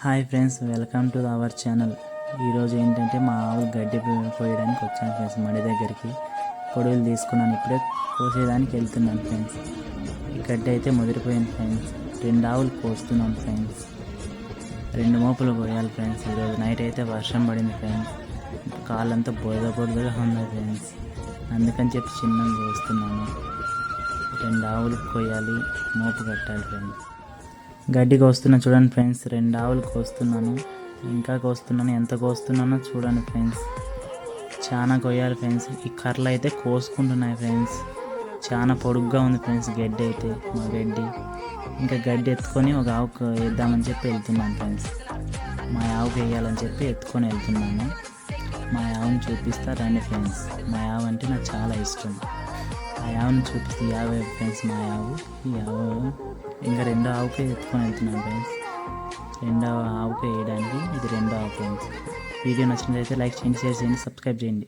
Hi friends welcome to our channel. ఈరోజు ఏంటంటే మా ఆవు గడ్డి కోయడానికి వచ్చాను ఫ్రెండ్స్ మడి దగ్గరికి. కొడుగులు తీసుకున్నాను ఇప్పుడే కోసేదానికి వెళ్తున్నాను ఫ్రెండ్స్. ఈ గడ్డి అయితే ముదిరిపోయింది ఫ్రెండ్స్. రెండు ఆవులు కోస్తున్నాం ఫ్రెండ్స్. రెండు మోపులు పోయాలి ఫ్రెండ్స్. ఈరోజు నైట్ అయితే వర్షం పడింది ఫ్రెండ్స్. కాళ్ళంతా బురద బురదగా ఉంది ఫ్రెండ్స్. అందుకని చెప్పి చిన్నగా కోస్తున్నాను. రెండు ఆవులు కొయ్యాలి మోపు కట్టాలి ఫ్రెండ్స్. గడ్డి కోస్తున్నా చూడండి ఫ్రెండ్స్ రెండు ఆవులు కోస్తున్నాను ఇంకా కోస్తున్నాను ఎంత కోస్తున్నానో చూడండి ఫ్రెండ్స్. చాలా కొయ్యాలి ఫ్రెండ్స్. ఈ కర్రలు అయితే కోసుకుంటున్నాయి ఫ్రెండ్స్. చాలా పొడుగ్గా ఉంది ఫ్రెండ్స్ గడ్డి అయితే మా గడ్డి. ఇంకా గడ్డి ఎత్తుకొని ఒక ఆవుకు వేద్దామని చెప్పి వెళ్తున్నాను ఫ్రెండ్స్. మా ఆవుకి వేయాలని చెప్పి ఎత్తుకొని వెళ్తున్నాను. మా ఆవుని చూపిస్తా రండి ఫ్రెండ్స్. మా ఆవు అంటే నాకు చాలా ఇష్టం. ఆ ఆవుని చూపిస్తే ఈ ఫ్రెండ్స్ మా ఆవు ఈ ఆవు ఇంకా రెండో ఆవుకే ఎత్తుకొని వెళ్తున్నాను ఫ్రెండ్స్. రెండో ఆవుకే వేయడానికి ఇది రెండో ఆవు ఫ్రెండ్స్. వీడియో నచ్చినట్లయితే లైక్ చేయండి షేర్ చేయండి సబ్స్క్రైబ్ చేయండి.